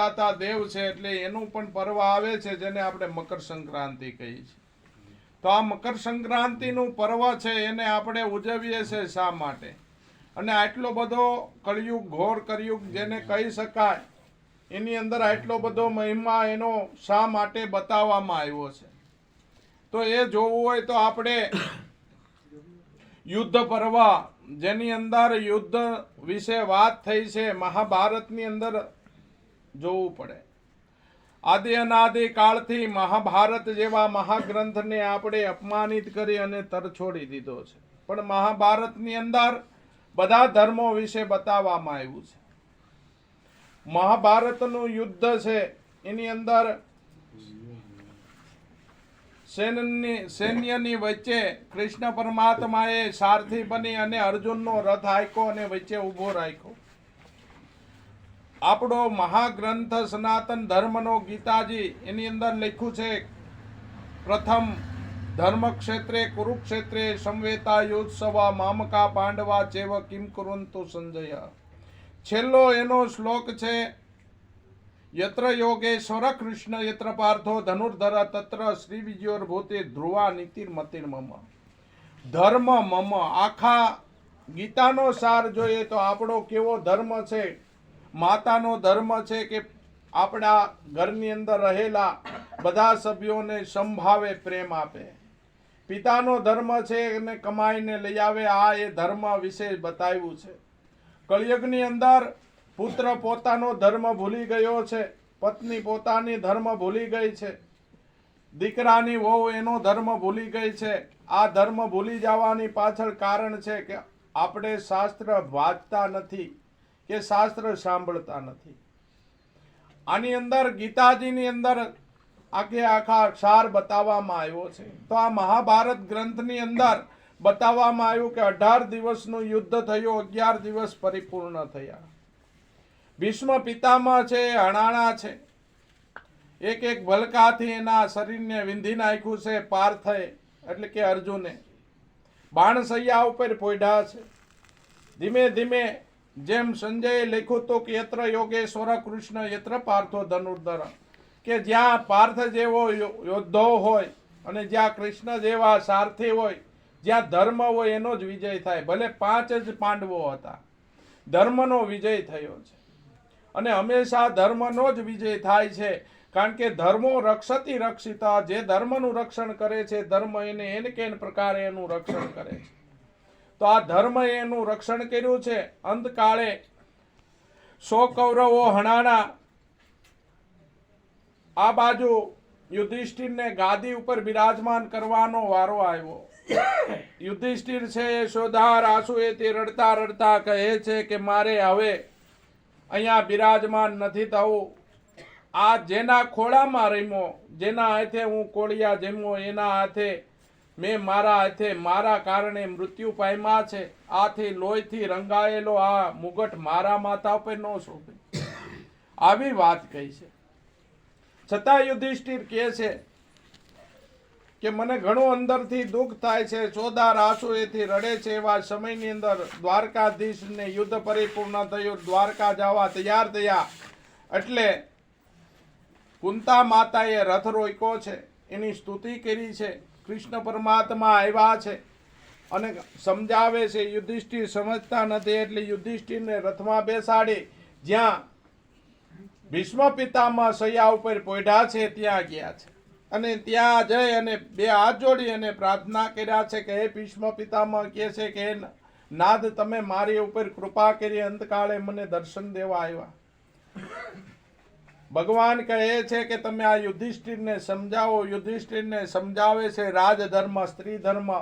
પૂજાતા દેવ છે એટલે એનું પણ પર્વ આવે છે, જેને આપણે મકર સંક્રાંતિ કહીએ છીએ. તો આ મકર સંક્રાંતિનું પર્વ છે, એને આપણે ઉજવીએ છીએ શા માટે? અને આટલો બધો કળિયુગ, ઘોર કળિયુગ જેને કહી શકાય, એની અંદર આટલો બધો મહિમા એનો શા માટે બતાવવામાં આવ્યો છે? તો એ જોવું હોય તો આપણે યુદ્ધ પર્વ, જેની અંદર યુદ્ધ વિશે વાત થઈ છે, મહાભારતની અંદર જોવું પડે. આદિ અનાદિ કાળથી મહાભારત જેવા મહાગ્રંથને આપણે અપમાનિત કરી અને તરછોડી દીધો છે. પણ મહાભારતની અંદર બધા ધર્મો વિશે બતાવવામાં આવ્યું છે. મહાભારતનું યુદ્ધ છે, એની અંદર સૈન્યની સૈન્યની વચ્ચે કૃષ્ણ પરમાત્માએ સારથી બની અને અર્જુનનો રથ હાંક્યો અને વચ્ચે ઊભો રાખ્યો આપણો મહાગ્રંથ સનાતન ધર્મનો ગીતાજી, એની અંદર લખ્યું છે, પ્રથમ ધર્મ ક્ષેત્રે કુરુક્ષેત્રે સંવેતા યોત્સવા મામકા પાંડવા ચેવ કિમ કુરંતુ સંજય. છેલ્લો એનો શ્લોક છે, યત્ર યોગેશ્વર કૃષ્ણ યત્ર પાર્થો ધનુર્ધર તત્ર શ્રી વિજયોર ભૂતે ધ્રુવા નીતિર્મતિર મમ. ધર્મ મમ. આખા ગીતાનો સાર જોઈએ તો આપણો કેવો ધર્મ છે માતાનો ધર્મ છે કે આપણા ઘરની અંદર રહેલા બધા સભ્યોને સંભાવે, પ્રેમ આપે. પિતાનો ધર્મ છે એને કમાઈને લઈ આવે, આ એ ધર્મ વિશે બતાવ્યું છે. કળિયુગની અંદર પુત્ર પોતાનો ધર્મ ભૂલી ગયો છે, પત્ની પોતાની ધર્મ ભૂલી ગઈ છે, દીકરાની વહુ એનો ધર્મ ભૂલી ગઈ છે. આ ધર્મ ભૂલી જવાની પાછળ કારણ છે કે આપણે શાસ્ત્ર વાંચતા નથી. કે શાસ્ત્ર સાંભળતા નથી. આની અંદર ગીતાજીની અંદર આખે આખા સાર બતાવવામાં આવ્યો છે. તો આ મહાભારત ગ્રંથની અંદર બતાવવામાં આવ્યું કે અઢાર દિવસનું યુદ્ધ થયું, અગિયાર દિવસ પરિપૂર્ણ થયા. ભીષ્મ પિતામહ છે હણાણા છે. એક એક ભલકાથી એના શરીરને વિંધી નાખ્યું છે પાર્થએ એટલે કે અર્જુને. બાણસૈયા ઉપર પોઢા છે. ધીમે ધીમે જેમ સંજયે લખ્યું હતું કે યત્ર યોગેશ્વર કૃષ્ણ, યત્ર પાર્થો ધનુર્ધર. કે જ્યાં પાર્થ જેવો યોદ્ધો હોય અને જ્યાં કૃષ્ણ જેવા સારથી હોય, જ્યાં ધર્મ હોય એનો જ વિજય થાય. ભલે પાંચ જ પાંડવો હતા. ધર્મનો વિજય થયો છે. અને હંમેશા ધર્મનો જ વિજય થાય છે. કારણ કે ધર્મો રક્ષતી રક્ષિતા. જે ધર્મનું રક્ષણ કરે છે, ધર્મ એને એને કેન પ્રકારે એનું રક્ષણ કરે છે. તો આ ધર્મ એનું રક્ષણ કર્યું છે. અંતકાળે સો કૌરવો હણાના આ બાજુ યુધિષ્ઠિરને ગાદી ઉપર બિરાજમાન કરવાનો વારો આવ્યો. યુધિષ્ઠિર છે એ શોધાર આંસુએ તે રડતા રડતા કહે છે કે મારે હવે અહીંયા બિરાજમાન નથી થવું. આ જેના ખોળામાં રમ્યો, જેના હાથે હું કોળિયા જમ્યો એના હાથે મેં મારા હાથે, મારા કારણે મૃત્યુ પામ્યા છે. આથી લોહીથી રંગાયેલો આ મુગટ મારા માથા ઉપર ન શોભે. આવી વાત કહી છે. છતાં યુધિષ્ઠિર કહે છે કે મને ઘણું અંદરથી દુઃખ થાય છે. ચોદાર આંસુએથી રડે છે એવા સમયની અંદર દ્વારકાધીશને યુદ્ધ પરિપૂર્ણ થયું. દ્વારકા જવા તૈયાર થયા. એટલે કુંતા માતાએ રથ રોક્યો છે. એની સ્તુતિ કરી છે. કૃષ્ણ પરમાત્મા આવ્યા છે. અને સમજાવે છે, યુધિષ્ઠિર સમજતા નથી એટલે યુધિષ્ઠિરને રથમાં બેસાડી. જ્યાં ભીષ્મ પિતામાં સૈયા ઉપર પોઢ્યા છે, ત્યાં ગયા છે. અને ત્યાં જઈ અને બે હાથ જોડી અને પ્રાર્થના કર્યા છે કે, હે ભીષ્મ પિતામાં કહે છે કે નાદ, તમે મારી ઉપર કૃપા કરી અંતકાળે મને દર્શન દેવા આવ્યા. ભગવાન કહે છે કે તમે આ યુધિષ્ઠિરને સમજાવો. યુધિષ્ઠિરને સમજાવે છે રાજધર્મ સ્ત્રી ધર્મ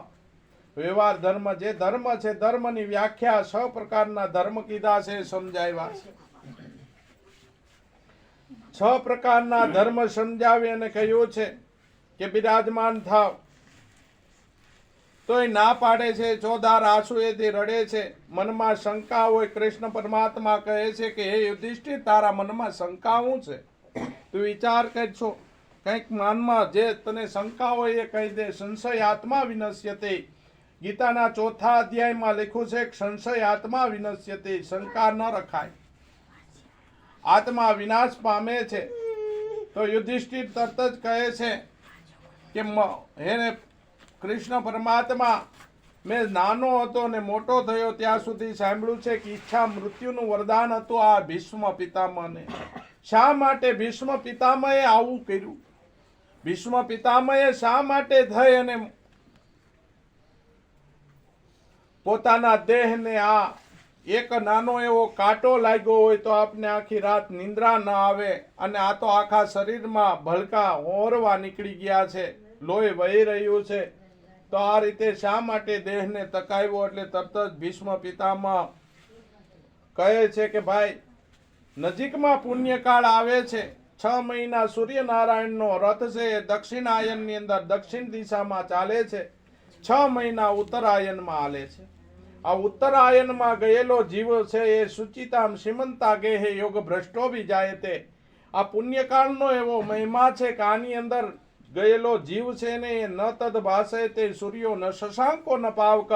વ્યવહાર ધર્મ. જે ધર્મ છે, ધર્મની વ્યાખ્યા છ પ્રકારના ધર્મ કીધા છે, સમજાવ્યા છે. છ પ્રકારના ધર્મ સમજાવી અને કહ્યું છે કે બિરાજમાન થાવ. તો એ ના પાડે છે ચોદાર આંસુએથી રડે છે. મનમાં શંકા હોય, કૃષ્ણ પરમાત્મા કહે છે કે, હે યુધિષ્ઠિર, તારા મનમાં શંકા શું છે? તું વિચાર કરશો કંઈક મનમાં જે તને શંકા હોય એ કહી દે. સંશય આત્મા વિનશ્યતે. ગીતાના ચોથા અધ્યાયમાં લખ્યું છે સંશય આત્મા વિનશ્યતે, શંકા ન રખાય. આત્મા વિનાશ પામે છે. તો યુધિષ્ઠિર તરત જ કહે છે કે, મ- હે કૃષ્ણ પરમાત્મા. મેં નાનો હતો ને મોટો થયો ત્યાં સુધી સાંભળ્યું છે કે ઈચ્છા મૃત્યુનું વરદાન હતું આ ભીષ્મ પિતામહને. શા માટે ભીષ્મ પિતામહે આવું કર્યું? ભીષ્મ પિતામહે શા માટે થઈ અને પોતાના દેહને આ એક નાનો એવો કાંટો લાગ્યો હોય તો આપને આખી રાત નિંદ્રા ન આવે અને આ તો આખા શરીરમાં ભલકા ઓરવા નીકળી ગયા છે. લોહી વહી રહ્યું છે. તો આ રીતે શા માટે દેહને તકાવ્યો એટલે તરત જ ભીષ્મ પિતામાં કહે છે કે ભાઈ, નજીકમાં પુણ્યકાળ આવે છે, છ મહિના સૂર્યનારાયણનો રથ છે, એ દક્ષિણાયનની અંદર દક્ષિણ દિશામાં ચાલે છે, છ મહિના ઉત્તરાયણમાં હાલે છે. આ ઉત્તરાયણમાં ગયેલો જીવ છે એ સુચિતામ શ્રીમંતા ગેહે યોગ ભ્રષ્ટો બી જાય તે આ પુણ્યકાળનો એવો મહિમા છે કે આની અંદર ગયેલો જીવ છે ને એ ન તદ ભાષે તે સૂર્યો ન શશાંકો ન પાવક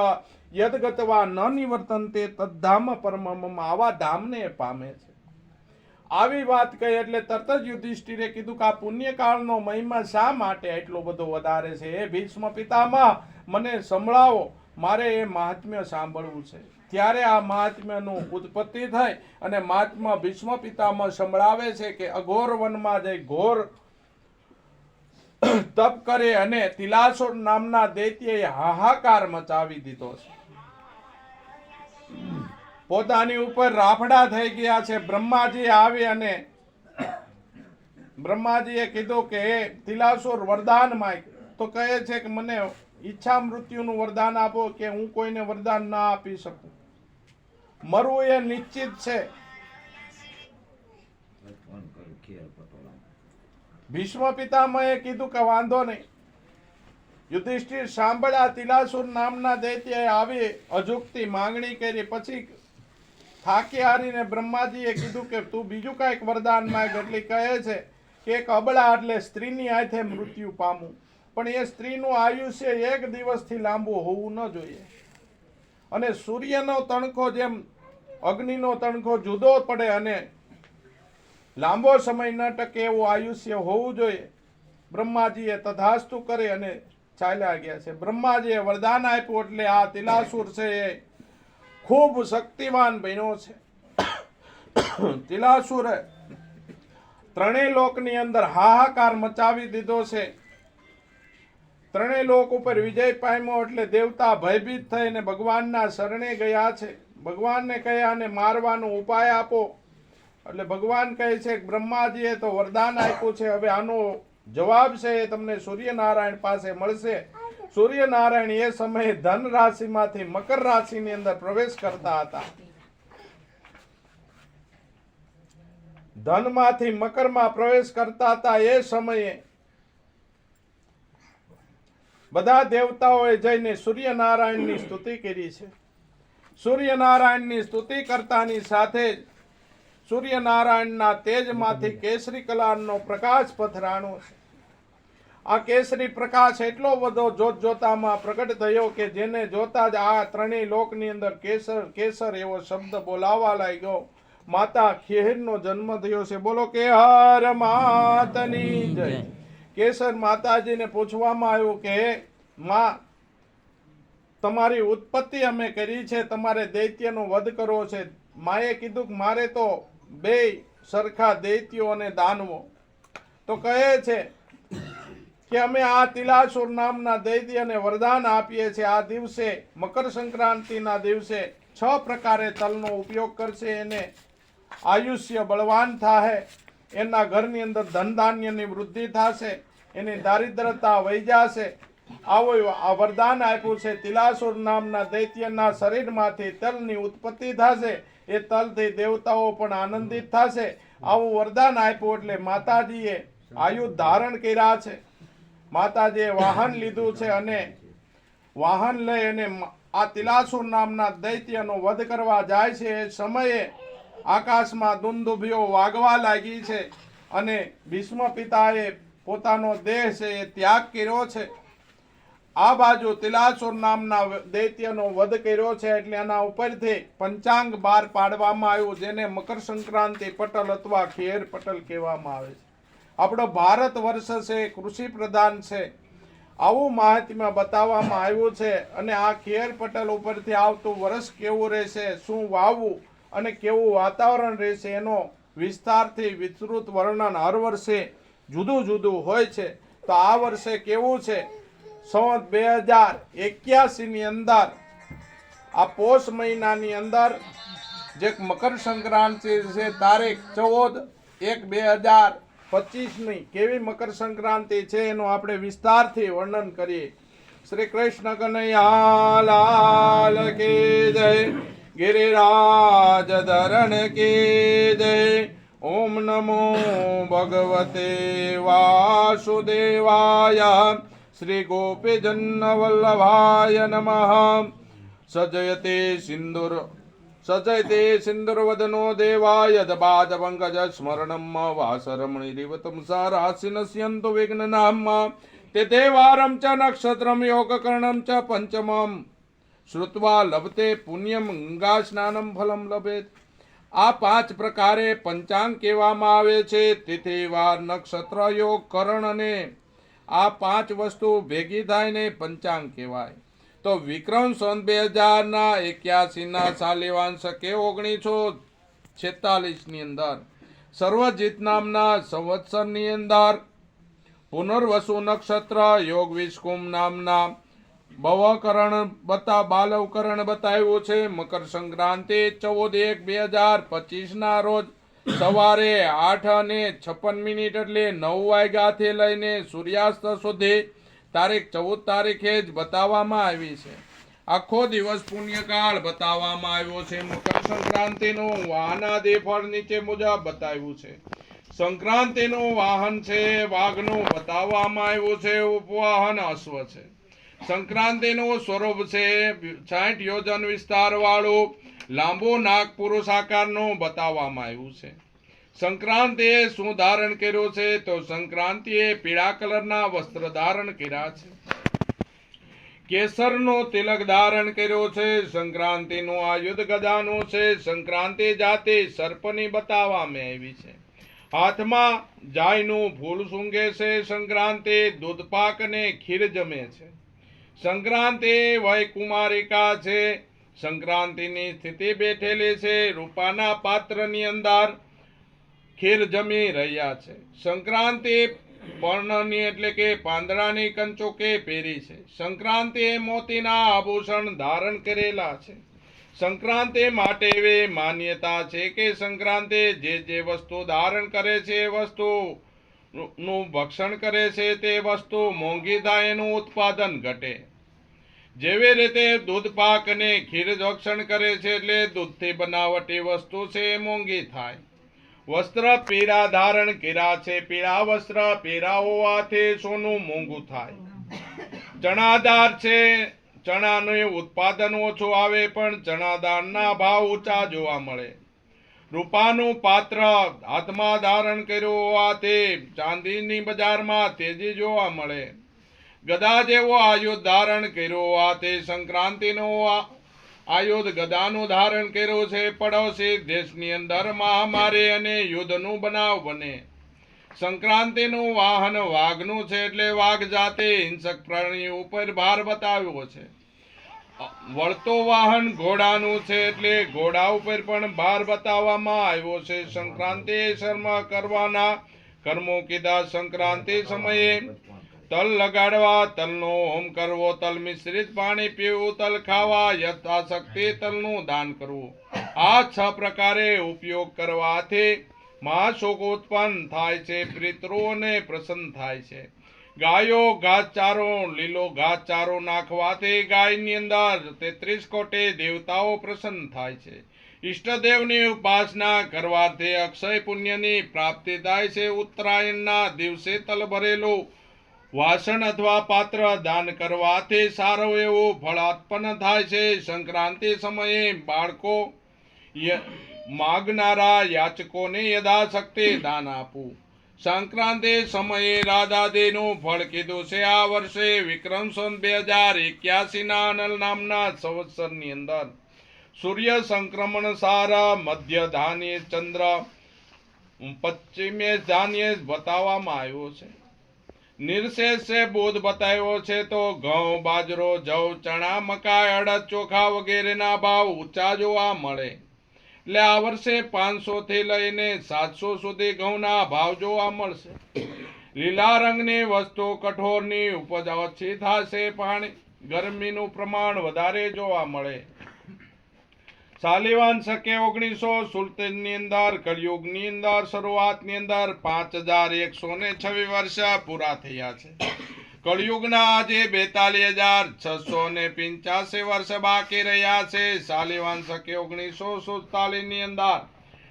યદગતવા ન નિવર્તન તે તદ્ધામ પરમમ આવા ધામને પામે છે. આવી વાત કહી એટલે તરત જ યુધિષ્ઠિરે કીધું કે આ પુણ્યકાળનો મહિમા શા માટે એટલો બધો વધારે છે? એ ભીષ્મ પિતામાં મને સંભળાવો, મારે એ મહાત્મ્ય સાંભળવું છે. ત્યારે આ મહાત્મ્યનું ઉત્પત્તિ થાય અને મહાત્મા ભીષ્મ પિતામાં સંભળાવે છે કે અઘોર વનમાં જે ઘોર તપ કરે અને તિલાસોર નામના દૈત્યએ હાહાકાર મચાવી દીધો છે. પોતાની ઉપર રાફડા થઈ ગયા છે. બ્રહ્માજી આવે અને બ્રહ્માજીએ કીધું કે, હે તિલાસોર વરદાન માંગ. તો કહે છે કે, મને ઈચ્છા મૃત્યુનું વરદાન આપો કે હું કોઈને વરદાન ના આપી શકું. મરવું એ નિશ્ચિત છે. ભીષ્મ પિતામહે કીધું કે વાંધો નહીં. યુધિષ્ઠિર સાંભળ્યા તિલાસુર નામના દૈત્યએ આવી અજુકતી માંગણી કરી. પછી થાકી હારીને બ્રહ્માજીએ કીધું કે તું બીજું કાંઈક વરદાન માંગ એટલે કહે છે કે એક અબળા એટલે સ્ત્રીની હાથે મૃત્યુ પામવું પણ એ સ્ત્રીનું આયુષ્ય એક દિવસથી લાંબુ હોવું ન જોઈએ. અને સૂર્યનો તણખો જેમ અગ્નિનો તણખો જુદો પડે અને લાંબો સમય ન ટકે એવું આયુષ્ય હોવું જોઈએ. બ્રહ્માજીએ તથાસ્તુ કરી અને ચાલ્યા ગયા છે. બ્રહ્માજીએ વરદાન આપ્યું એટલે આ તિલાસુર છે એ ખૂબ શક્તિવાન બન્યો છે. તિલાસુરે ત્રણેય લોકની અંદર હાહાકાર મચાવી દીધો છે. ત્રણેય લોક ઉપર વિજય પામ્યો એટલે દેવતા ભયભીત થઈને ભગવાનના શરણે ગયા છે. ભગવાનને કહ્યા અને મારવાનો ઉપાય આપો. એટલે ભગવાન કહે છે કે બ્રહ્માજીએ તો વરદાન આપ્યું છે. હવે આનો જવાબ છે એ તમને સૂર્યનારાયણ પાસે મળશે. સૂર્યનારાયણ એ સમયે ધન રાશિમાંથી મકર રાશિની અંદર પ્રવેશ કરતા હતા. ધનમાંથી મકરમાં પ્રવેશ કરતા હતા એ સમયે બધા દેવતાઓએ જઈને સૂર્યનારાયણની સ્તુતિ કરી છે. સૂર્યનારાયણની સ્તુતિ કરતાની સાથે જ સૂર્યનારાયણના તેજમાંથી કેસરી કલાનો પ્રકાશ પથરાણો છે. આ કેસરી પ્રકાશ એટલો બધો જોત જોતામાં પ્રગટ થયો કે જેને જોતા જ આ ત્રણેય લોકની અંદર કેસર કેસર એવો શબ્દ બોલાવા લાગ્યો. માતા ખેરનો જન્મ થયો છે. બોલો કે હર માતની જય. કેસર માતાજીને પૂછવામાં આવ્યું કે માં તમારી ઉત્પત્તિ અમે કરી છે, તમારે દૈત્યનો વધ કરવો છે. માએ કીધું કે મારે તો બે સરખા દૈત્યો અને દાનવો. તો કહે છે કે અમે આ તિલાસુર નામના દૈત્યને વરદાન આપીએ છીએ. આ દિવસે, મકર સંક્રાંતિના દિવસે, છ પ્રકારે તલનો ઉપયોગ કરશે. એને આયુષ્ય બળવાન થાય એના ઘરની અંદર ધન ધાન્યની વૃદ્ધિ થશે, એની દારિદ્રતા વહી જશે આવો આ વરદાન આપ્યું છે. તિલાસુર નામના દૈત્યના શરીરમાંથી તલની ઉત્પત્તિ થશે. એ તલથી દેવતાઓ પણ આનંદિત થશે. આવું વરદાન આપ્યું એટલે માતાજીએ આયુ ધારણ કર્યા છે. માતાજીએ વાહન લીધું છે અને વાહન લઈ અને આ તિલાસુર નામના દૈત્યનો વધ કરવા જાય છે. એ સમયે આકાશમાં દુંદુભીઓ વાગવા લાગી છે અને ભીષ્મ પિતાએ પોતાનો દેહ છે એ ત્યાગ કર્યો છે. આ બાજુ તિલાસુર નામના દૈત્યનો વધ કર્યો છે એટલે એના ઉપરથી પંચાંગ બાર પાડવામાં આવ્યું, જેને મકર સંક્રાંતિ પટલ અથવા ખેર પટલ કહેવામાં આવે છે. આપણો ભારત વર્ષ છે, કૃષિ પ્રધાન છે. આવું માહિતીમાં બતાવવામાં આવ્યું છે અને આ ખેર પટલ ઉપરથી આવતું વર્ષ કેવું રહેશે, શું વાવવું અને કેવું વાતાવરણ રહેશે એનો વિસ્તારથી વિસ્તૃત વર્ણન હર વર્ષે જુદું જુદું હોય છે. તો આ વર્ષે કેવું છે? સંવત બે હજાર એક્યાસીની અંદર, આ પોષ મહિનાની અંદર, જે મકર સંક્રાંતિ છે તારીખ ચૌદ એક બે હજાર પચીસની, કેવી મકર સંક્રાંતિ છે એનું આપણે વિસ્તારથી વર્ણન કરીએ. શ્રી કૃષ્ણ કનૈયા, લાલ કે જય, ગિરિરાજ ધરણ કે જય, ઓમ નમો ભગવતે વાસુદેવાય. નમઃ સજયતે સિંદુર સજયતે સિંદુરવદનો દેવાય દબાદ પંકજ સ્મરણમ વાસરમણિરિવતમ સારાસિનસ્યન્તુ વિઘ્નનામ તે દેવારમ ચ નક્ષત્રમ યોગકર્ણમ ચ પંચમમ શ્રુત્વા લભતે પુણ્યમ ગંગા સ્નાનમ ફલમ લભેત આ પાંચ પ્રકારે પંચાંગ કહેવામાં આવે છે તિથિ વાર નક્ષત્ર યોગ કરણ અને આ પાંચ વસ્તુ ભેગી થાય ને પંચાંગ કહેવાય. તો વિક્રમ સન બે હજારના એક્યાસીના સાલિવાંશ કે ઓગણીસો છેતાલીસની અંદર સર્વજીત નામના સંવત્સરની અંદર પુનર્વસુ નક્ષત્ર યોગ વિષ્કુમ નામના ભવકરણ બતા બાલવકરણ બતાવ્યું છે. મકર સંક્રાંતિ ચૌદ એક બે હજાર પચીસના રોજ સવારે આઠ અને છપ્પન મિનિટ એટલે નવ વાગ્યાથી લઈને સૂર્યાસ્ત સુધી તારીખ ચૌદ તારીખે જ બતાવવામાં આવી છે. આખો દિવસ પુણ્યકાળ બતાવવામાં આવ્યો છે. મકર સંક્રાંતિનું વાહનાદી ફળ નીચે મુજબ બતાવ્યું છે. સંક્રાંતિનું વાહન છે, વાઘનું બતાવવામાં આવ્યું છે, ઉપવાહન અશ્વ છે. સંક્રાંતિનું સ્વરૂપ છે, સાઠ યોજન વિસ્તાર વાળું લાંબુ નાગ પુરુષ આકારનો બતાવવામાં આવ્યું છે. સંક્રાંતિએ શું ધારણ કર્યું છે તો સંક્રાંતિએ પીળા કલરના વસ્ત્ર ધારણ કર્યા છે. કેસરનો તિલક ધારણ કર્યો છે, સંક્રાંતિનું આ યુદ્ધ ગદાનું છે, સંક્રાંતિ જાતે સર્પની બતાવવામાં આવી છે. હાથમાં જાયનું ફૂલ સૂંઘે છે સંક્રાંતિ દૂધપાક અને ખીર જમે છે. સંક્રાંતિ વયકુમારિકા છે સંક્રાંતિની સ્થિતિ બેઠેલી છે. રૂપાના પાત્રની અંદર ખીર જમી રહ્યા છે. સંક્રાંતિ પર્ણની એટલે કે પાંદડાની કંચોકે પહેરી છે. સંક્રાંતિએ મોતીના આભૂષણ ધારણ કરેલા છે. સંક્રાંતિ માટે એવી માન્યતા છે કે સંક્રાંતિ જે જે વસ્તુ ધારણ કરે છે એ વસ્તુ નું ભક્ષણ કરે છે તે વસ્તુ મોંઘી થાય એનું ઉત્પાદન ઘટે. જેવી રીતે દૂધ પાક ખીર જોક્ષણ કરે છે એટલે દૂધથી બનાવટી વસ્તુ છે એ મોંઘી થાય. વસ્ત્ર પીળા ધારણ કર્યા છે, પીળા વસ્ત્ર પીળા હોવાથી સોનું મોંઘું થાય. ચણાદાર છે, ચણાનું ઉત્પાદન ઓછું આવે પણ ચણાદારના ભાવ ઊંચા જોવા મળે. રૂપાનું પાત્ર હાથમાં ધારણ કર્યું હોવાથી ચાંદીની બજારમાં તેજી જોવા મળે. ગદા જેવો આયુધ ધારણ કર્યો. આ તે સંક્રાંતિનો આયુધ ગદાનું ધારણ કર્યું છે. પડોશી દેશની અંદર મહામારી અને યુદ્ધનું બનાવ બને. સંક્રાંતિનું વાહન વાઘનું છે એટલે વાઘ જાતે હિંસક પ્રાણી ઉપર ભાર બતાવ્યો છે. વળતો વાહન ઘોડાનું છે એટલે ઘોડા ઉપર પણ ભાર બતાવવામાં આવ્યો છે. સંક્રાંતિ શર્મા કરવાના કર્મો કીધા. સંક્રાંતિ સમયે તલ લગાડવા, તલનો હોમ કરવો, તલ મિશ્રિત પાણી પીવું, તલ ખાવા, યથાશક્તિ તલનું દાન કરવું. આ છ પ્રકારે ઉપયોગ કરવાથી મહાશોક ઉત્પન્ન થાય છે, પિતૃઓને પ્રસન્ન થાય છે. ગાયો ઘાસચારો, લીલો ઘાસચારો નાખવાથી ગાયની અંદર તેત્રીસ કોટી દેવતાઓ પ્રસન્ન થાય છે. ઈષ્ટદેવની ઉપાસના કરવાથી અક્ષય પુણ્યની પ્રાપ્તિ થાય છે. ઉત્તરાયણના દિવસે તલ ભરેલું વાસણ અથવા પાત્ર દાન કરવાથી સારો એવો ફળ ઉત્પન્ન થાય છે. સંક્રાંતિ સમયે બાળકો માગનારા યાચકોને યથાશક્તિ દાન આપવું. સંક્રાંતિ સમયે રાધાદેનું ફળ કીધું છે. આ વર્ષે વિક્રમ સંત બે હજાર એક્યાસીના અનલ નામના સંવત્સરની અંદર સૂર્ય સંક્રમણ સારા, મધ્ય ધાન્ય ચંદ્ર, પશ્ચિમે ધાન્ય બતાવવામાં આવ્યો છે. નિર્શેષે બોધ બતાવ્યો છે તો ઘઉં, બાજરો, જવ, ચણા, મકાઈ, અડદ, ચોખા વગેરેના ભાવ ઊંચા જોવા મળે. એટલે આ વર્ષે પાંચસો થી લઈને સાતસો સુધી ઘઉંના ભાવ જોવા મળશે. લીલા રંગની વસ્તુ કઠોરની ઉપજ ઓછી થશે, પાણી ગરમીનું પ્રમાણ વધારે જોવા મળે. સાલિવાન શકે ઓગણીસો સુલતાનની અંદર કળિયુગની અંદર, શરૂઆતની અંદર પાંચ હજાર એકસો ને છવ્વીસ વર્ષ પૂરા થયા છે. કળિયુગના આજે બેતાલીસ હજાર છસો ને પિંચાસી વર્ષ બાકી રહ્યા છે. સાલિવાન શકે ઓગણીસો સુડતાલીસની અંદર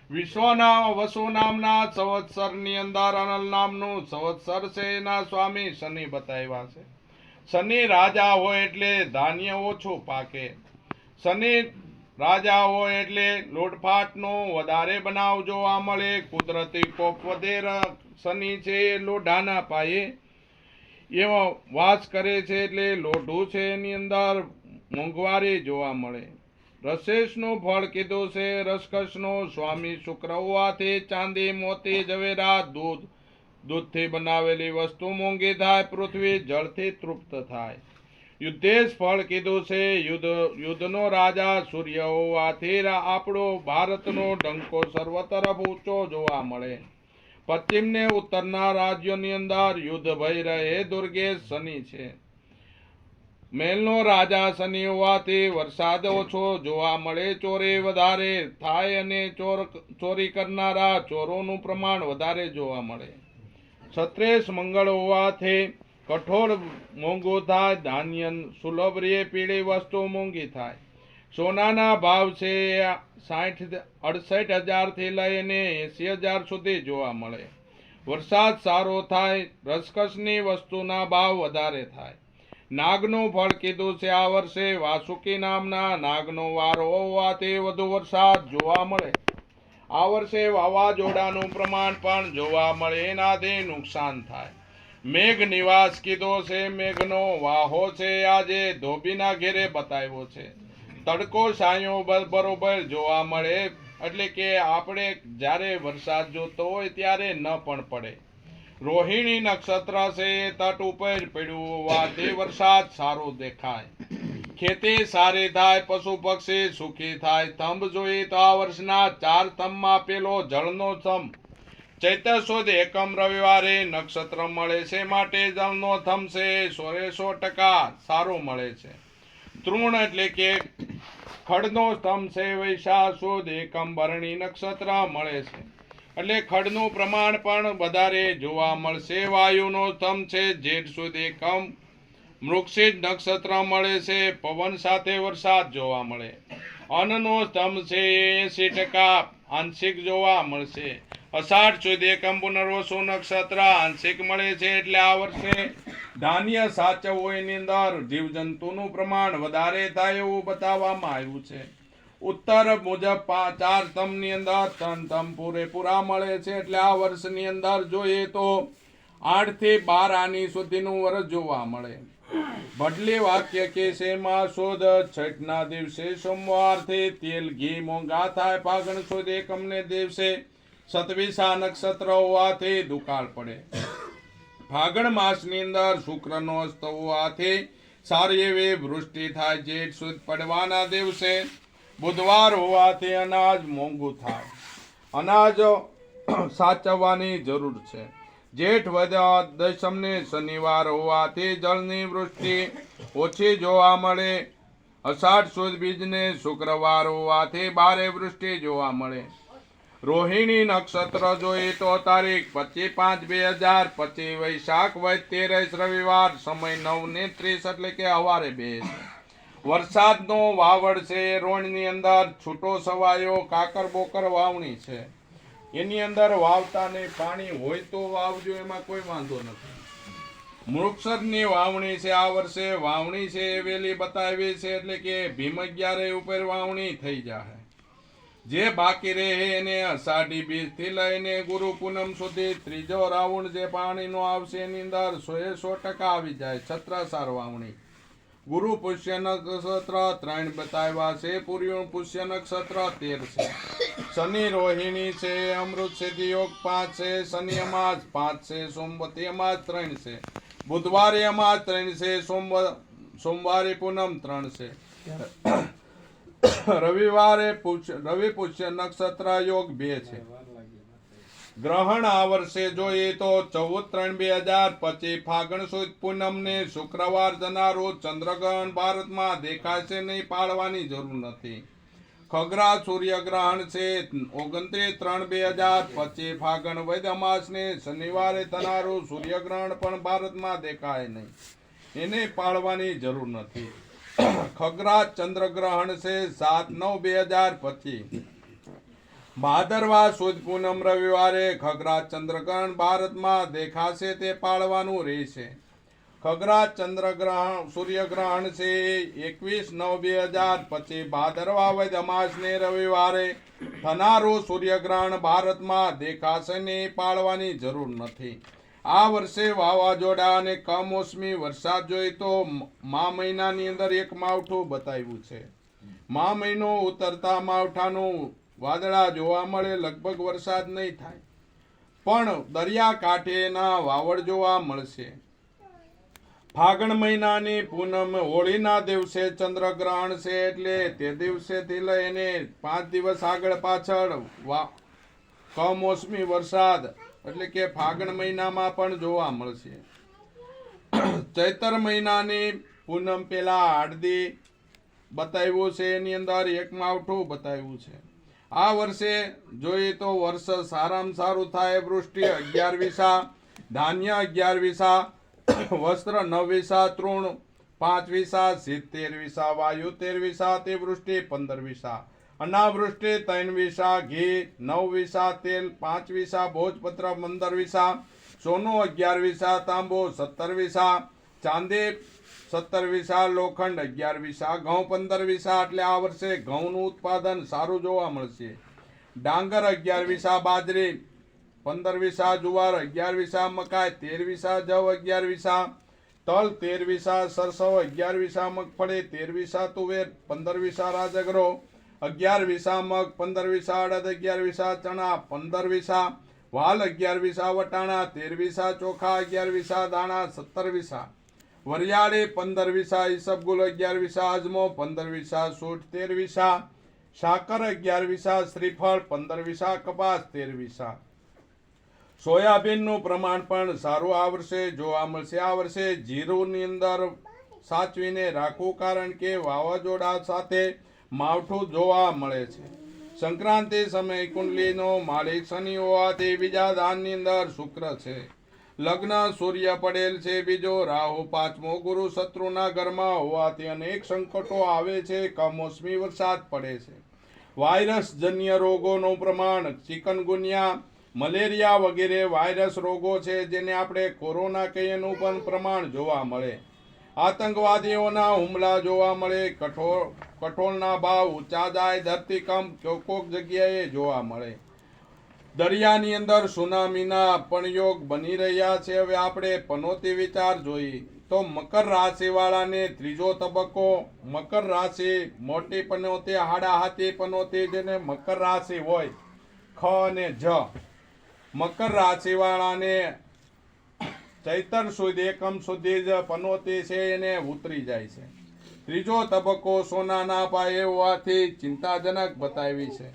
વિશ્વના વસુ નામના સંવત્સરની અંદર અનલ નામનું સંવત્સર છે એના સ્વામી શનિ બતાવ્યા છે. શનિ રાજા હોય એટલે ધાન્ય ઓછું પાકે. શનિ રાજા હોય એટલે લોટફાટનો વધારે બનાવ જોવા મળે. કુદરતી કોપ વધે શનિ છે એ લોઢાના પાયે. એવો વાસ કરે છે એટલે લોઢું છે એની અંદર મોંઘવારી જોવા મળે. રસેશનું ફળ કીધું છે રસકસનો સ્વામી શુક્ર હોવાથી ચાંદી, મોતી ઝવેરાત દૂધ, દૂધથી બનાવેલી વસ્તુ મોંઘી થાય, પૃથ્વી જળથી તૃપ્ત થાય. યુદ્ધેશ ફળ કીધું છે. યુદ્ધ, યુદ્ધનો રાજા સૂર્ય હોવાથી આપણો ભારતનો ડંકો સર્વ તરફ ઊંચો જોવા મળે. પશ્ચિમ ને ઉત્તરના રાજ્યોની અંદર યુદ્ધ ભય રહે. દુર્ગેશ શનિ છે. મેલનો રાજા શનિ હોવાથી વરસાદ ઓછો જોવા મળે. ચોરી વધારે થાય અને ચોર, ચોરી કરનારા ચોરોનું પ્રમાણ વધારે જોવા મળે. છત્રેશ મંગળ હોવાથી કઠોળ મોંઘું થાય, ધાન્ય સુલભ રે, પીળી વસ્તુ મોંઘી થાય. સોનાના ભાવ છે સાઠ, અડસઠ હજારથી લઈને એંસી હજાર સુધી જોવા મળે. વરસાદ સારો થાય, રસકસની વસ્તુના ભાવ વધારે થાય. નાગનું ફળ કીધું છે આ વર્ષે, વાસુકી નામના નાગનો વારો હોવાથી વધુ વરસાદ જોવા મળે. આ વર્ષે વાવાઝોડાનું પ્રમાણ પણ જોવા મળે, એનાથી નુકસાન થાય. મેઘ નિવાસ કીધો છે, મેઘનો વાહો છે, આજે ધોબીના ઘેરે બતાવ્યો છે. તડકો સાયો બરોબર જોવા મળે, એટલે કે આપણે જ્યારે વરસાદ જોતો હોય ત્યારે ન પણ પડે. રોહિણી નક્ષત્ર છે, તટ ઉપર પડ્યું હોવાથી વરસાદ સારો દેખાય. ખેતી સારી થાય, પશુ પક્ષી સુખી થાય, થંભ જોઈએ તો આ વર્ષના ચાર થંભમાં પેલો જળનો થંભ. ચૈત્ર સુદ એકમ રવિવારે નક્ષત્ર મળે છે માટે જલનો થમશે સોએ સો ટકા સારો મળે છે. તૃણ એટલે કે ખડનો સ્તંભ છે વૈશાખ સુદ એકમ ભરણી નક્ષત્ર મળે છે. એટલે ખડનું પ્રમાણ પણ વધારે જોવા મળશે. વાયુનો સ્તંભ છે જેઠ સુદ એકમ. મૃક્ષિત નક્ષત્ર મળે છે. પવન સાથે વરસાદ જોવા મળે. અન્નનો સ્તંભ છે એસી ટકા. આંશિક જોવા મળશે. અષાઢ સુદ એકમ પુનર્વસુ નક્ષત્ર, આંશિક મળે છે એટલે આ વર્ષે ધાન્ય સાચવો એની અંદર. જીવજંતુનું પ્રમાણ વધારે થાય એવું બતાવવામાં આવ્યું છે. ઉત્તર મુજબ ચાર તમની અંદર ત્રણ તમ પૂરેપૂરા મળે છે એટલે આ વર્ષની અંદર જોઈએ તો આઠથી બાર આની સુધીનું વર્ષ જોવા મળે. ભડલી વાક્ય કે શેમાં શોધ? છઠના દિવસે સોમવારથી તેલ, ઘી, મોંઘા થાય. ફાગણ સુદ એકમને દિવસે સતવિસા નક્ષત્ર હોવાથી દુકાળ પડે. ફાગણ માસની અંદર શુક્રનો અસ્ત હોવાથી સારી એવી વૃષ્ટિ થાય જેઠ સુદ પડવાના દિવસે બુધવાર હોવાથી અનાજ મોંઘું થાય. અનાજ સાચવવાની જરૂર છે. જેઠ વધ્યા દશમને શનિવાર હોવાથી જળની વૃષ્ટિ ઓછી જોવા મળે. અષાઢ સુદ બીજને શુક્રવાર હોવાથી ભારે વૃષ્ટિ જોવા મળે. રોહિણી નક્ષત્ર જોઈએ તો તારીખ પચીસ પાંચ બે હજાર પચીસ, વૈશાખ વૈદ તેરસ રવિવાર, સમય નવ ને ત્રીસ એટલે કે સવારે બે. વરસાદનો વાવડ છે રોણની અંદર છૂટો સવાયો કાકર બોકર વાવણી છે. એની અંદર વાવતા ને પાણી હોય તો વાવજો, એમાં કોઈ વાંધો નથી. મૃક્ષરની વાવણી છે, આ વર્ષે વાવણી છે, એ વેલી બતાવી છે, એટલે કે ભીમ અગિયારે ઉપર વાવણી થઈ જાય જે બાકી રહે એને અષાઢી બીજથી લઈને ગુરુ પૂનમ સુધી ત્રીજો રાઉન્ડ જે પાણીનો આવશે એની અંદર સો એ સો ટકા આવી જાય, છત્રસાર વાવણી. ગુરુ પુષ્ય નક્ષત્ર ત્રણ બતાવ્યા છે પૂર્વ પુષ્ય નક્ષત્ર તેર છે. શનિ રોહિણી છે, અમૃત સિદ્ધિ યોગ પાંચ છે, શનિ અમાજ પાંચ છે, સોમવતી અમાજ ત્રણ છે. બુધવારે અમાજ ત્રણ છે સોમવાર સોમવારે પૂનમ ત્રણ છે. રવિવારે રવિ પુષ્ય નક્ષત્ર યોગ બે છે. ગ્રહણ આ વર્ષે જોઈએ તો ચૌદ ત્રણ બે હજાર પચીસ ફાગણ સુદ પૂનમ ને શુક્રવાર જનારો ચંદ્રગ્રહણ ભારતમાં દેખાશે નહીં પાડવાની જરૂર નથી. ખગરા સૂર્યગ્રહણ છે ઓગણત્રીસ ત્રણ બે હજાર પચીસ ફાગણ વૈદ અમાસ ને શનિવારે થનારું સૂર્યગ્રહણ પણ ભારતમાં દેખાય નહીં. એને પાડવાની જરૂર નથી. ખગરા ચંદ્રગ્રહણ છે સાત નવ બે હજાર પછી ભાદરવા સુદ પૂનમ રવિવારે ખગરા ચંદ્રગ્રહણ ભારતમાં દેખાશે તે પાળવાનું રહેશે. ખગરા ચંદ્રગ્રહણ, સૂર્યગ્રહણ છે એકવીસ નવ બે હજાર પછી ભાદરવા વૈદ અમાસને રવિવારે થનારું સૂર્યગ્રહણ ભારતમાં દેખાશે ને પાળવાની જરૂર નથી. આ વર્ષે વાવાઝોડા અને કમોસમી વરસાદ જોઈ તો મા મહિનાની અંદર એક માવઠું બતાવ્યું છે. મા મહિનો ઉતરતા માવઠાનું વાદળા જોવા મળે, લગભગ વરસાદ નહીં થાય. પણ દરિયા કાંઠેના વાવડ જોવા મળશે. ફાગણ મહિનાની પૂનમ હોળીના દિવસે ચંદ્રગ્રહણ છે એટલે તે દિવસેથી લઈને પાંચ દિવસ આગળ પાછળ વા, કમોસમી વરસાદ એટલે કે ફાગણ મહિનામાં પણ જોવા મળશે. ચૈતર મહિનાની પૂનમ પેલા આડદી બતાવ્યું છે, એની અંદર એક માવઠું બતાવ્યું છે. આ વર્ષે જોઈએ તો વર્ષ સારામાં સારું થાય, વૃષ્ટિ અગિયાર વિસા ધાન્ય અગિયાર વિસા વસ્ત્ર નવ વિસા તૃણ પાંચ વિસા સિત્તેર વિસા વાયુ તેર વિસા અતિવૃષ્ટિ પંદર વિસા અનાવૃષ્ટિ ત્રણ વિસા, ઘી નવ વિસા, તેલ પાંચ વિસા, ભોજપત્ર પંદર વિસા, સોનું અગિયાર વિસા, તાંબો સત્તર વિસા, ચાંદી સત્તર વિસા, લોખંડ અગિયાર વિસા, ઘઉં પંદર વિસા, એટલે આ વર્ષે ઘઉંનું ઉત્પાદન સારું જોવા મળશે. ડાંગર અગિયાર વિસા, બાજરી પંદર વિસા, જુવાર અગિયાર વિસા, મકાઈ તેર વિસા, જવ અગિયાર વિસા, તલ તેર વિસા, સરસવ અગિયાર વિસા, મગફળી તેર વિસા, તુવેર પંદર વિસા, રાજગરો અગિયાર વિસા મગ પંદર વિસા અડદ અગિયાર વિસા ચણા પંદર વિસા વાલ અગિયાર વિસા વટાણા તેર વિસા ચોખા અગિયાર વિસા દાણા સત્તર વિસા વરિયાળી પંદર વિસા ઈસબગુલ અગિયાર વિસા અજમો પંદર વિસા સૂટ તેર વિસા સાકર અગિયાર વિસા શ્રીફળ પંદર વિસા કપાસ તેર વિસા સોયાબીનનું પ્રમાણ પણ સારું આ જોવા મળશે આ વર્ષે જીરુની અંદર સાચવીને રાખવું કારણ કે વાવાઝોડા સાથે માવઠું જોવા મળે છે. સંક્રાંતિ સમય કુંડલીનો માલિક શનિ હોવાથી બીજા દાનની અંદર શુક્ર છે. લગ્ન સૂર્ય પડેલ છે, બીજો રાહુ પાંચમો ગુરુ શત્રુના ઘરમાં હોવાથી અનેક સંકટો આવે છે, કમોસમી વરસાદ પડે છે. વાયરસ જન્ય રોગોનું પ્રમાણ, ચિકનગુનિયા, મલેરિયા વગેરે વાયરસ રોગો છે, જેને આપણે કોરોના કહીએનું પણ પ્રમાણ જોવા મળે. આતંકવાદીઓના હુમલા જોવા મળે. કઠોળ, કઠોળના ભાવ ઊંચા જાય, ધરતીકંપ કોક જગ્યાએ જોવા મળે. દરિયાની અંદર સુનામીના પણયોગ બની રહ્યા છે. હવે આપણે પનોતી વિચાર જોઈએ. તો મકર રાશિવાળાને ત્રીજો તબક્કો, મકર રાશિ મોટી પનોતી હાડા હાથી પનોતી જેને મકર રાશિ હોય, ખ અને જ. મકર રાશિવાળાને ચૈતર સુધી એકમ સુધી જ પનોતી છે એને ઉતરી જાય છે. ત્રીજો તબક્કો સોનાના પાયે હોવાથી ચિંતાજનક બતાવી છે.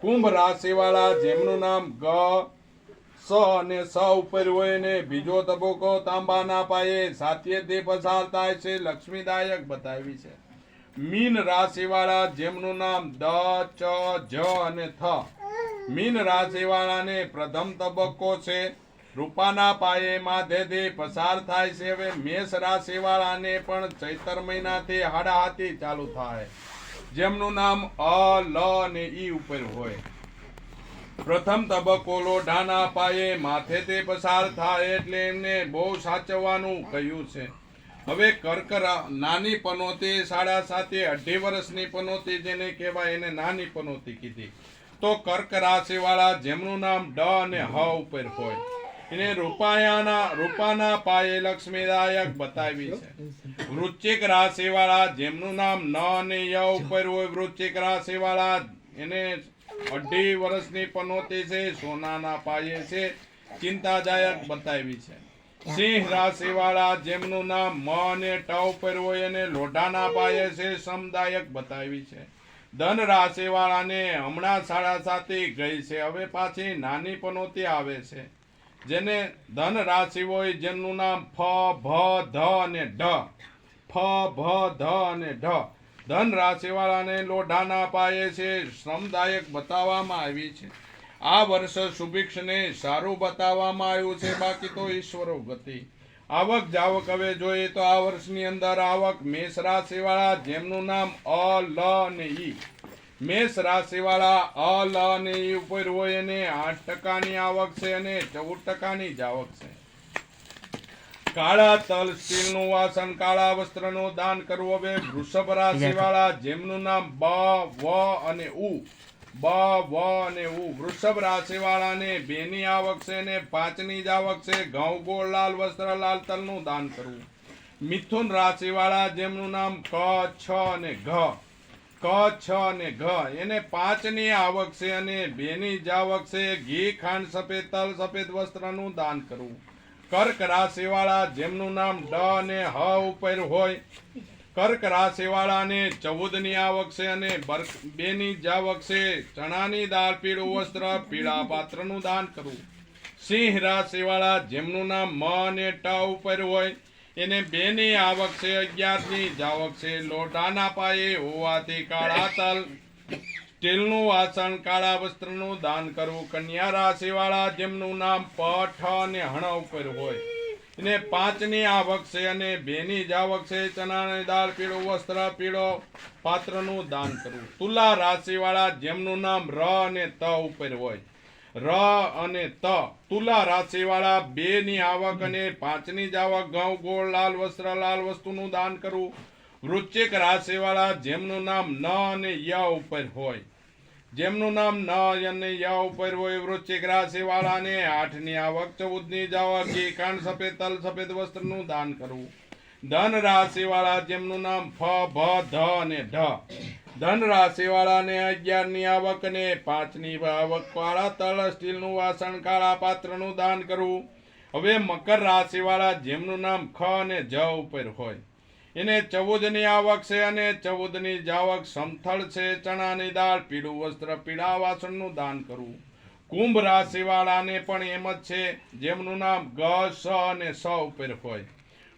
કુંભ રાશિવાળા જેમનું નામ ગ, સ અને સ ઉપર હોય ને બીજો તબક્કો તાંબાના પાયે સાત્યથી પસાર થાય છે, લક્ષ્મીદાયક બતાવી છે. મીન રાશિવાળા જેમનું નામ દ, ચ, જ અને થ. મીન રાશિવાળાને પ્રથમ તબક્કો છે રૂપાના પાયે માથેથી પસાર થાય છે. હવે મેષ રાશિવાળાને પણ ચૈતર મહિનાથી હાડાહાથી ચાલુ થાય. જેમનું નામ અ, લ અને ઈ ઉપર હોય. પ્રથમ તબક્કો લોઢાના પાયે માથેથી પસાર થાય એટલે એમને બહુ સાચવવાનું કહ્યું છે. હવે કર્ક નાની પનોતી સાડા સાતે અઢી વર્ષની પનોતી જેને કહેવાય એને નાની પનોતી કીધી. તો કર્ક રાશિવાળા જેમનું નામ ડ અને હ ઉપર હોય. એને રૂપાયાના રૂપાના પાયે લક્ષ્મીદાયક બતાવી છે. વૃશ્ચિક રાશિ વાળા જેમનું નામ ન અને ય ઉપર હોય વૃશ્ચિક રાશિ વાળા એને અઢી વર્ષની પનોતી છે, સોનાના પાયે છે, ચિંતાદાયક બતાવી છે. સિંહ રાશિ વાળા જેમનું નામ મ અને ટ ઉપર હોય અને લોઢાના પાયે છે, સમદાયક બતાવી છે. ધન રાશિ વાળાને હમણાં સાડા સાતી ગઈ છે, હવે પાછી નાની પનોતી આવે છે. જેને ધન રાશિ હોય જેમનું નામ ફ, ભ, ધ અને ઢ ફ, ભ, ધ અને ઢ ધન રાશિ વાળાને લોઢાના પાયે છે, શ્રમદાયક બતાવવામાં આવી છે. આ વર્ષ સુભિક્ષને સારું બતાવવામાં આવ્યું છે, બાકી તો ઈશ્વરો ગતિ. આવક જાવક હવે જોઈએ તો આ વર્ષની અંદર આવક મેષ રાશિવાળા જેમનું નામ અ, લ અને ઈ. મેષ રાશિ વાળા અને ઉપર હોય એને આઠ ટકાની આવક છે અને ચૌદ ટકાની જ આવક છે. કાળા તલ સ્ટીલનું વાસણ, કાળા વસ્ત્રનું દાન કરવું. હવે વૃષભ રાશિ વાળા જેમનું નામ બ, વ અને ઉ. બ, વ અને ઉ. વૃષભ રાશિ વાળાને બેની આવક છે ને પાંચની જ આવક છે. ઘઉં, ગોળ, લાલ વસ્ત્ર, લાલ તલનું દાન કરવું. મિથુન રાશિ વાળા જેમનું નામ ક, છ અને ઘ. ક, છ અને ઘ. એને પાંચની આવક છે અને બેની જ આવક છે. ઘી, ખાંડ સફેદ, તલ સફેદ વસ્ત્રનું દાન કરવું. કર્ક રાશિવાળા, જેમનું નામ ડ અને હ ઉપર હોય, કર્ક રાશિવાળાને ચૌદની આવક છે અને બેની જ આવક છે. ચણાની દાળ, પીળું વસ્ત્ર, પીળા પાત્રનું દાન કરવું. સિંહ રાશિવાળા, જેમનું નામ મ અને ટ ઉપર હોય એને બેની આવક છે, અગિયારની જાવક છે. લોઢાના પાયે હોવાથી કાળા તલ સ્ટીલનું વાસણ, કાળા વસ્ત્રનું દાન કરવું કન્યા રાશિવાળા જેમનું નામ પઠ અને હણ ઉપર હોય. એને પાંચની આવક છે અને બેની જાવક છે. ચણાની દાળ પીળો, વસ્ત્ર પીળો, પાત્રનું દાન કરવું. તુલા રાશિવાળા જેમનું નામ ર અને ત ઉપર હોય. ર અને ત. તુલા રાશિવાળા બે ની આવક અને પાંચની જ આવક, ઘઉં, ગોળ, લાલ વસ્ત્ર, લાલ વસ્તુનું દાન કરવું. વૃશ્ચિક રાશિવાળા જેમનું નામ ન અને ય ઉપર હોય. જેમનું નામ ન અને ય ઉપર હોય વૃશ્ચિક રાશિવાળાને આઠની આવક, ચૌદની જ આવક, એકાંડ સફેદ, તલ સફેદ વસ્ત્રનું દાન કરવું. ધન રાશિવાળા જેમનું નામ ફ ભ ધ અને ઢ. ધન રાશિ વાળાને અગિયારની આવકને પાંચની આવક વાળા તળ સ્ટીલનું વાસણ કાળા પાત્રનું દાન કરવું. હવે મકર રાશિ વાળા જેમનું નામ ખ અને જ ઉપર હોય. એને ચૌદની આવક છે અને ચૌદની જ આવક સમથળ છે. ચણાની દાળ, પીળું વસ્ત્ર, પીળા વાસણનું દાન કરવું. કુંભ રાશિ વાળાને પણ એમ જ છે જેમનું નામ ગ, સ અને સ ઉપર હોય.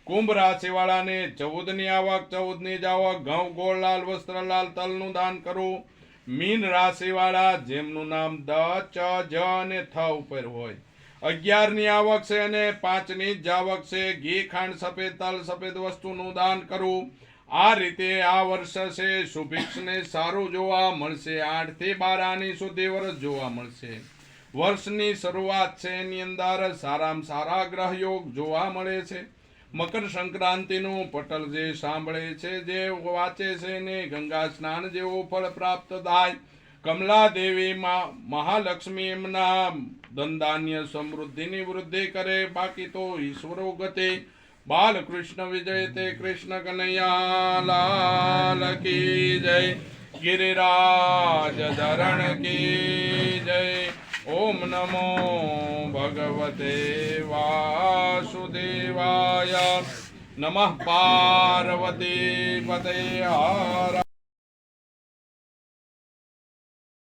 કુંભ રાશિવાળાને ચૌદની આવક, ચૌદની જ આવક, ઘઉં, ગોળ, લાલ વસ્ત્ર, લાલ તલનું દાન કરવું. મીન રાશિવાળા, જેમનું નામ દ, ચ, જ અને થ ઉપર હોય. અગિયારની આવક છે અને પાંચની જ આવક છે. ઘી, ખાંડ, સફેદ તલ, સફેદ વસ્તુનું દાન કરવું. આ રીતે આ વર્ષ છે સુભિક્ષને સારું જોવા મળશે. આઠથી બાર આની સુધી વર્ષ જોવા મળશે. વર્ષની શરૂઆત છે, એની અંદર સારામાં સારા ગ્રહયોગ જોવા મળે છે. મકર સંક્રાંતિનું પટલ જે સાંભળે છે, જે વાંચે છે ને ગંગા સ્નાન જેવો ફળ પ્રાપ્ત થાય કમલા દેવી મહાલક્ષ્મી એમના ધનધાન્ય સમૃદ્ધિની વૃદ્ધિ કરે, બાકી તો ઈશ્વરો ગતે. બાલકૃષ્ણ વિજય તે કૃષ્ણ કનૈયા, લાલ કી જય. ગિરિરાજ ધરણ કી જય. ઓમ નમો ભગવતે વાસુદેવાય. નમઃ પાર્વતી પતે હર